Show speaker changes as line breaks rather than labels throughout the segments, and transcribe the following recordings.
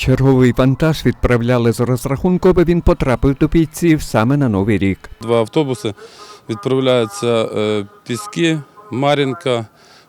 Черговий вантаж відправляли з розрахунку, аби він потрапив до бійців саме на новий рік.
Два автобуси відправляються е, Піски, Мар'їнка,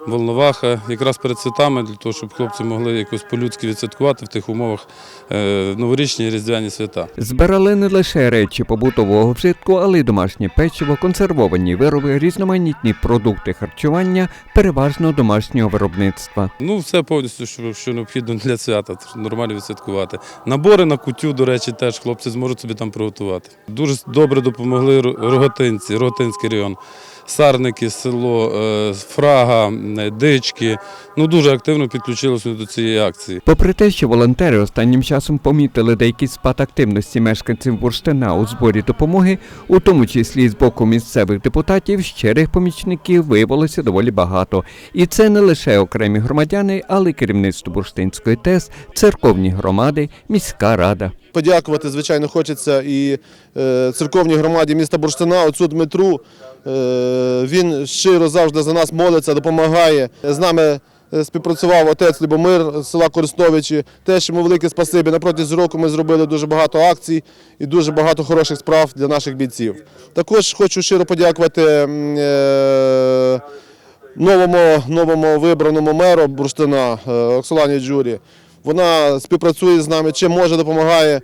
Волноваха, якраз перед святами, для того, щоб хлопці могли якось по-людськи відсвяткувати в тих умовах е, новорічні і різдвяні свята.
Збирали не лише речі побутового вжитку, але й домашнє печиво, консервовані вироби, різноманітні продукти харчування, переважно домашнього виробництва.
Ну, все повністю, що, що необхідно для свята, нормально відсвяткувати. Набори на кутю, до речі, теж хлопці зможуть собі там приготувати. Дуже добре допомогли Ро- Рогатинці, Рогатинський район, Сарники, село, е, Фрага, е, Дички. Ну, дуже активно підключилися до цієї акції.
Попри те, що волонтери останнім часом помітили деякий спад активності мешканців бурштина у зборі допомоги, у тому числі з боку місцевих депутатів, щирих помічників виявилося доволі багато. І це не лише окремі громадяни, але й керівництво бурштинської ТЕС, церковні громади, міська рада.
Подякувати, звичайно, хочеться і е, церковній громаді міста Бурштина, отцю Дмитру. Е, він щиро завжди за нас молиться, допомагає. З нами е, співпрацював отець Любомир з села Користовичі. Теж йому велике спасибі. На протязі року ми зробили дуже багато акцій і дуже багато хороших справ для наших бійців. Також хочу щиро подякувати. Е, новому, новому вибраному меру Бурштина Оксолані Джурі. Вона співпрацює з нами, чим може, допомагає.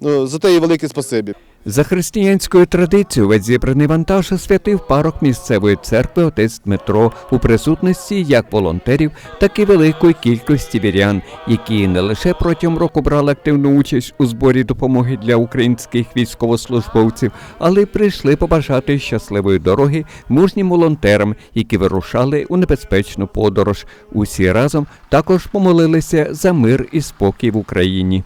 Ну, За те їй велике спасибі.
За християнською традицією весь зібраний вантаж освятив парок місцевої церкви отець Дмитро у присутності як волонтерів, так і великої кількості вірян, які не лише протягом року брали активну участь у зборі допомоги для українських військовослужбовців, але й прийшли побажати щасливої дороги мужнім волонтерам, які вирушали у небезпечну подорож. Усі разом також помолилися за мир і спокій в Україні.